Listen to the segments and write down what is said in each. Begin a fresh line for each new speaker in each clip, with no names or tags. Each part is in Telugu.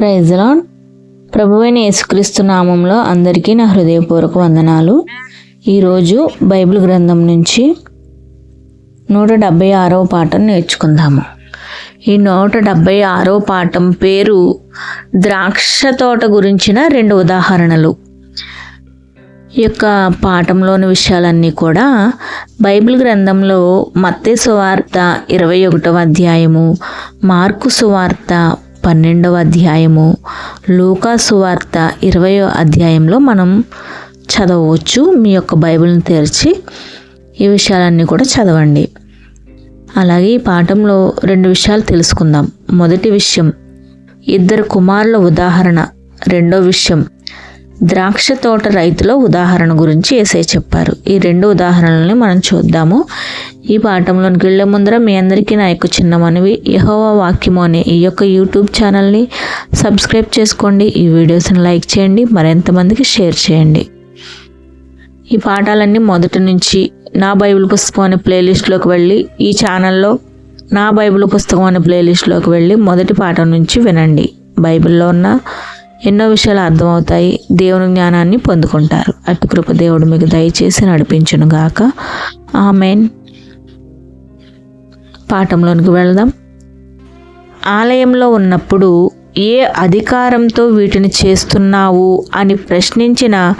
ప్రైజ్లాన్ ప్రభువైన యేసుక్రీస్తు నామంలో అందరికీ నా హృదయపూర్వక వందనాలు. ఈరోజు బైబిల్ గ్రంథం నుంచి నూట డెబ్భై ఆరవ పాఠం నేర్చుకుందాము. ఈ నూట డెబ్భై ఆరవ పాఠం పేరు ద్రాక్ష తోట గురించిన రెండు ఉదాహరణలు. ఈ యొక్క పాఠంలోని విషయాలన్నీ కూడా బైబిల్ గ్రంథంలో మత్తే సువార్త ఇరవై ఒకటవ అధ్యాయము మార్కు సువార్త పన్నెండవ అధ్యాయము. లూకాసువార్త ఇరవయో అధ్యాయంలో మనం చదవచ్చు. మీ యొక్క బైబిల్ని తెరిచి ఈ విషయాలన్నీ కూడా చదవండి. అలాగే ఈ పాఠంలో రెండు విషయాలు తెలుసుకుందాం. మొదటి విషయం ఇద్దరు కుమారుల ఉదాహరణ. రెండో విషయం ద్రాక్ష తోట రైతుల ఉదాహరణ గురించి ఏసై చెప్పారు. ఈ రెండు ఉదాహరణలని మనం చూద్దాము. ఈ పాఠంలోని గిళ్ళ ముందర మీ అందరికీ నా యొక్క చిన్న మనవి. యహోవా వాక్యము అనే ఈ యొక్క యూట్యూబ్ ఛానల్ని సబ్స్క్రైబ్ చేసుకోండి. ఈ వీడియోస్ని లైక్ చేయండి. మరింతమందికి షేర్ చేయండి. ఈ పాఠాలన్నీ మొదటి నుంచి నా బైబిల్ పుస్తకం అనే ప్లేలిస్ట్లోకి వెళ్ళి ఈ ఛానల్లో నా బైబిల్ పుస్తకం అనే ప్లేలిస్ట్లోకి వెళ్ళి మొదటి పాఠం నుంచి వినండి. బైబిల్లో ఉన్న ఎన్నో విషయాలు అర్థమవుతాయి. దేవుని జ్ఞానాన్ని పొందుకుంటారు. అటు కృప దేవుడు మీకు దయచేసి నడిపించునుగాక ఆమెన్. పాఠంలోనికి వెళదాం. ఆలయంలో ఉన్నప్పుడు ఏ అధికారంతో వీటిని చేస్తున్నావు అని ప్రశ్నించిన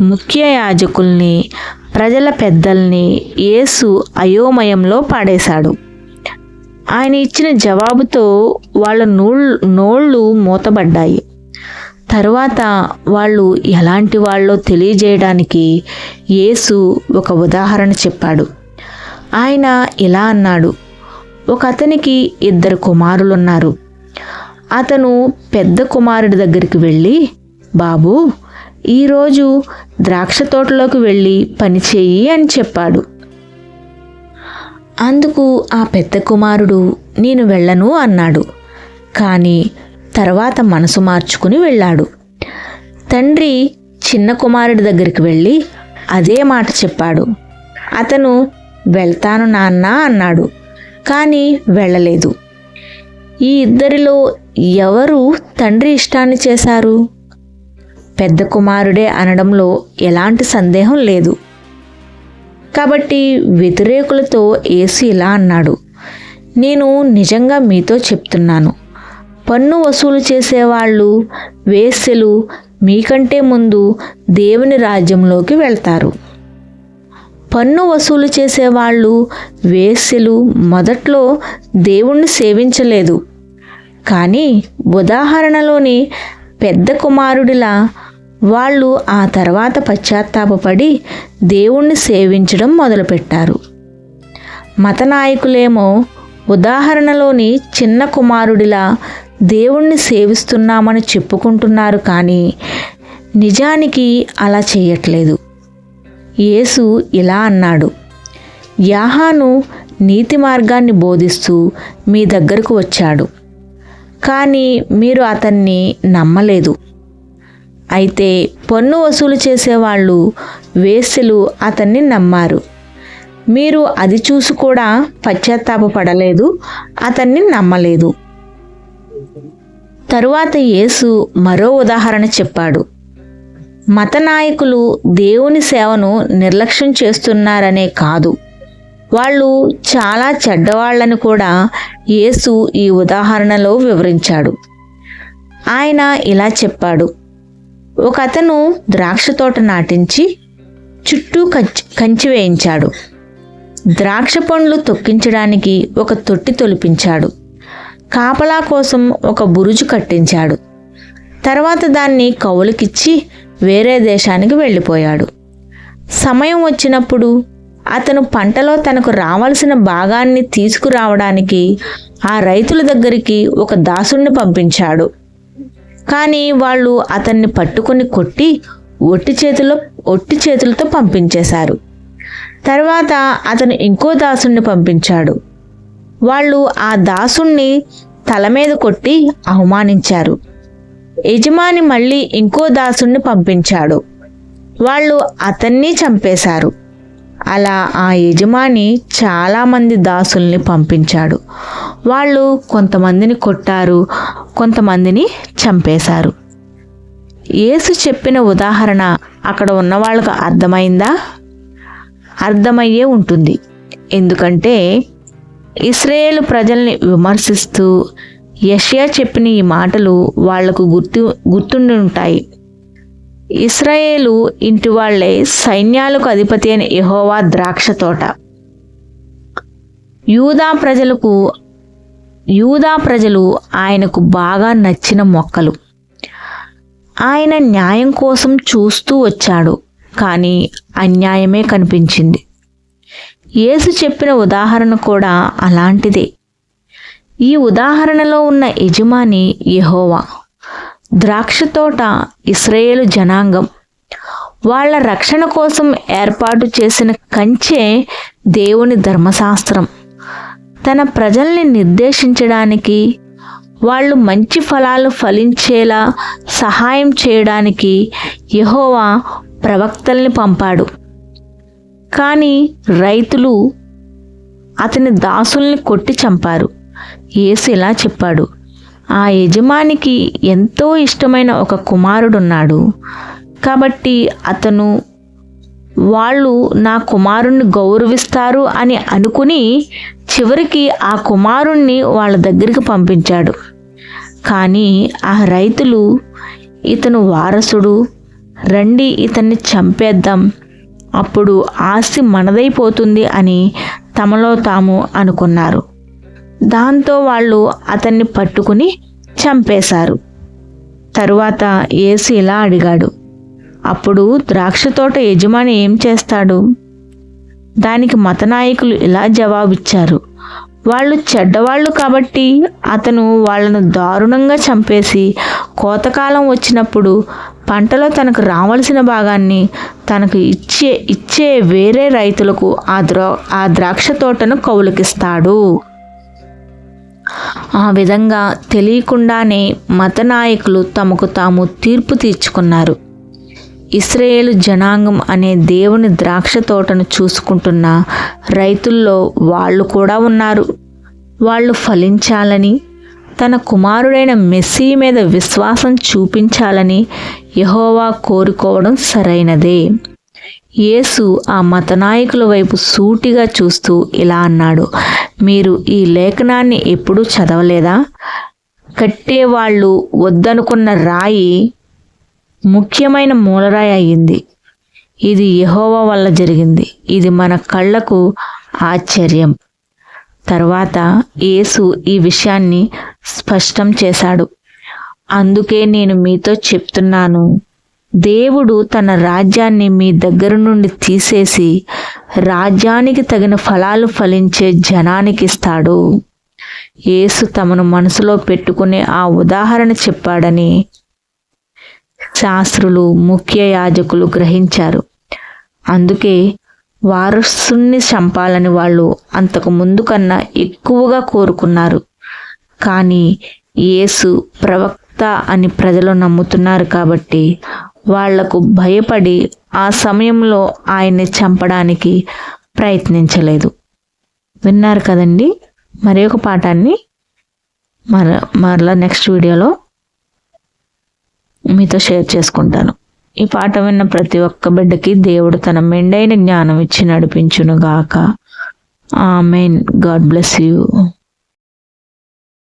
ముఖ్య యాజకుల్ని ప్రజల పెద్దల్ని యేసు అయోమయంలో పాడేశాడు. ఆయన ఇచ్చిన జవాబుతో వాళ్ళ నోళ్ళు నోళ్ళు మూతబడ్డాయి. తర్వాత వాళ్ళు ఎలాంటి వాళ్ళో తెలియజేయడానికి యేసు ఒక ఉదాహరణ చెప్పాడు. ఆయన ఇలా అన్నాడు ఒక అతనికి ఇద్దరు కుమారులున్నారు. అతను పెద్ద కుమారుడి దగ్గరికి వెళ్ళి బాబు ఈరోజు ద్రాక్ష తోటలోకి వెళ్ళి పనిచేయి అని చెప్పాడు. అందుకు ఆ పెద్ద కుమారుడు నేను వెళ్ళను అన్నాడు. కానీ తర్వాత మనసు మార్చుకుని వెళ్ళాడు. తండ్రి చిన్న కుమారుడి దగ్గరికి వెళ్ళి అదే మాట చెప్పాడు. అతను వెళ్తాను నాన్న అన్నాడు కానీ వెళ్ళలేదు. ఈ ఇద్దరిలో ఎవరు తండ్రి ఇష్టాన్ని చేశారు? పెద్ద కుమారుడే అనడంలో ఎలాంటి సందేహం లేదు. కాబట్టి వ్యతిరేకులతో ఏసు ఇలా అన్నాడు నేను నిజంగా మీతో చెప్తున్నాను. పన్ను వసూలు చేసేవాళ్ళు వేశ్యలు మీకంటే ముందు దేవుని రాజ్యంలోకి వెళ్తారు. పన్ను వసూలు చేసేవాళ్ళు వేశ్యలు మొదట్లో దేవుణ్ణి సేవించలేదు. కానీ ఉదాహరణలోని పెద్ద కుమారుడిలా వాళ్ళు ఆ తర్వాత పశ్చాత్తాపపడి దేవుణ్ణి సేవించడం మొదలుపెట్టారు. మత నాయకులేమో ఉదాహరణలోని చిన్న కుమారుడిలా దేవుణ్ణి సేవిస్తున్నామని చెప్పుకుంటున్నారు కానీ నిజానికి అలా చేయట్లేదు. యేసు ఇలా అన్నాడు యాహాను నీతి మార్గాన్ని బోధిస్తూ మీ దగ్గరకు వచ్చాడు కానీ మీరు అతన్ని నమ్మలేదు. అయితే పన్ను వసూలు చేసేవాళ్ళు వేసులు అతన్ని నమ్మారు. మీరు అది చూసి కూడా పశ్చాత్తాపపడలేదు అతన్ని నమ్మలేదు. తరువాత యేసు మరో ఉదాహరణ చెప్పాడు. మత నాయకులు దేవుని సేవను నిర్లక్ష్యం చేస్తున్నారనే కాదు. వాళ్ళు చాలా చెడ్డవాళ్ళని కూడా యేసు ఈ ఉదాహరణలో వివరించాడు. ఆయన ఇలా చెప్పాడు. ఒక అతను ద్రాక్ష తోట నాటించి చుట్టూ కంచి కంచి వేయించాడు. ద్రాక్ష పండ్లు తొక్కించడానికి ఒక తొట్టి తొలిపించాడు. కాపలా కోసం ఒక బురుజు కట్టించాడు. తర్వాత దాన్ని కౌలుకిచ్చి వేరే దేశానికి వెళ్ళిపోయాడు. సమయం వచ్చినప్పుడు అతను పంటలో తనకు రావాల్సిన భాగాన్ని తీసుకురావడానికి ఆ రైతుల దగ్గరికి ఒక దాసుణ్ణి పంపించాడు. కానీ వాళ్ళు అతన్ని పట్టుకొని కొట్టి ఒట్టి చేతిలో ఒట్టి చేతులతో పంపించేశారు. తర్వాత అతను ఇంకో దాసుణ్ణి పంపించాడు. వాళ్ళు ఆ దాసుణ్ణి తల మీద కొట్టి అవమానించారు. యజమాని మళ్ళీ ఇంకో దాసుణ్ణి పంపించాడు. వాళ్ళు అతన్ని చంపేశారు. అలా ఆ యజమాని చాలామంది దాసుల్ని పంపించాడు. వాళ్ళు కొంతమందిని కొట్టారు కొంతమందిని చంపేశారు. యేసు చెప్పిన ఉదాహరణ అక్కడ ఉన్న వాళ్ళకు అర్థమైందా? అర్థమయ్యే ఉంటుంది. ఎందుకంటే ఇస్రాయేల్ ప్రజల్ని విమర్శిస్తూ యష్యా చెప్పిన ఈ మాటలు వాళ్ళకు గుర్తు గుర్తుండి ఉంటాయి. ఇస్రాయేలు ఇంటి వాళ్ళే సైన్యాలకు అధిపతి అయిన యహోవా ద్రాక్ష తోట. యూదా ప్రజలకు యూదా ప్రజలు ఆయనకు బాగా నచ్చిన మొక్కలు. ఆయన న్యాయం కోసం చూస్తూ వచ్చాడు కానీ అన్యాయమే కనిపించింది. యేసు చెప్పిన ఉదాహరణ కూడా అలాంటిదే. ఈ ఉదాహరణలో ఉన్న యజమాని యహోవా. ద్రాక్ష తోట ఇస్రాయేలు జనాంగం. వాళ్ళ రక్షణ కోసం ఏర్పాటు చేసిన కంచె దేవుని ధర్మశాస్త్రం. తన ప్రజల్ని నిర్దేశించడానికి వాళ్ళు మంచి ఫలాలు ఫలించేలా సహాయం చేయడానికి యహోవా ప్రవక్తల్ని పంపాడు. కానీ రైతులు అతని దాసుల్ని కొట్టి చంపారు. యేసు ఇలా చెప్పాడు ఆ యజమానికి ఎంతో ఇష్టమైన ఒక కుమారుడున్నాడు. కాబట్టి అతను వాళ్ళు నా కుమారుణ్ణి గౌరవిస్తారు అని అనుకుని చివరికి ఆ కుమారుణ్ణి వాళ్ళ దగ్గరికి పంపించాడు. కానీ ఆ రైతులు ఇతను వారసుడు రండి ఇతన్ని చంపేద్దాం. అప్పుడు ఆస్తి మనదైపోతుంది అని తమలో తాము అనుకున్నారు. దాంతో వాళ్ళు అతన్ని పట్టుకుని చంపేశారు. తరువాత ఏసు ఇలా అడిగాడు అప్పుడు ద్రాక్ష తోట యజమాని ఏం చేస్తాడు? దానికి మతనాయకులు ఇలా జవాబిచ్చారు వాళ్ళు చెడ్డవాళ్ళు కాబట్టి అతను వాళ్ళను దారుణంగా చంపేసి కోతకాలం వచ్చినప్పుడు పంటలో తనకు రావలసిన భాగాన్ని తనకు ఇచ్చే ఇచ్చే వేరే రైతులకు ఆ ద్రో ఆ ద్రాక్ష తోటను కౌలుకిస్తాడు. ఆ విధంగా తెలియకుండానే మత నాయకులు తమకు తాము తీర్పు తీర్చుకున్నారు. ఇస్రాయేలు జనాంగం అనే దేవుని ద్రాక్ష తోటను చూసుకుంటున్న రైతుల్లో వాళ్ళు కూడా ఉన్నారు. వాళ్ళు ఫలించాలని తన కుమారుడైన మెస్సీ మీద విశ్వాసం చూపించాలని యహోవా కోరుకోవడం సరైనదే. యేసు ఆ మతనాయకుల వైపు సూటిగా చూస్తూ ఇలా అన్నాడు మీరు ఈ లేఖనాన్ని ఎప్పుడూ చదవలేదా? కట్టేవాళ్ళు వద్దనుకున్న రాయి ముఖ్యమైన మూలరాయి అయ్యింది. ఇది యహోవా వల్ల జరిగింది. ఇది మన కళ్ళకు ఆశ్చర్యం. తర్వాత యేసు ఈ విషయాన్ని స్పష్టం చేశాడు. అందుకే నేను మీతో చెప్తున్నాను. దేవుడు తన రాజ్యాన్ని మీ దగ్గర నుండి తీసేసి రాజ్యానికి తగిన ఫలాలు ఫలించే జనానికి ఇస్తాడు. యేసు తమను మనసులో పెట్టుకునే ఆ ఉదాహరణ చెప్పాడని శాస్త్రులు ముఖ్య యాజకులు గ్రహించారు. అందుకే వారసుని చంపాలని వాళ్ళు అంతకు ముందు కన్నా ఎక్కువగా కోరుకున్నారు. కానీ యేసు ప్రవక్త అని ప్రజలు నమ్ముతున్నారు కాబట్టి వాళ్ళకు భయపడి ఆ సమయంలో ఆయన్ని చంపడానికి ప్రయత్నించలేదు. విన్నారు కదండి? మరి ఒక పాఠాన్ని మర మరలా నెక్స్ట్ వీడియోలో మీతో షేర్ చేసుకుంటాను. ఈ పాట విన్న ప్రతి ఒక్క బిడ్డకి దేవుడు తన మెండైన జ్ఞానం ఇచ్చి నడిపించును గాక ఆమెన్. God bless you.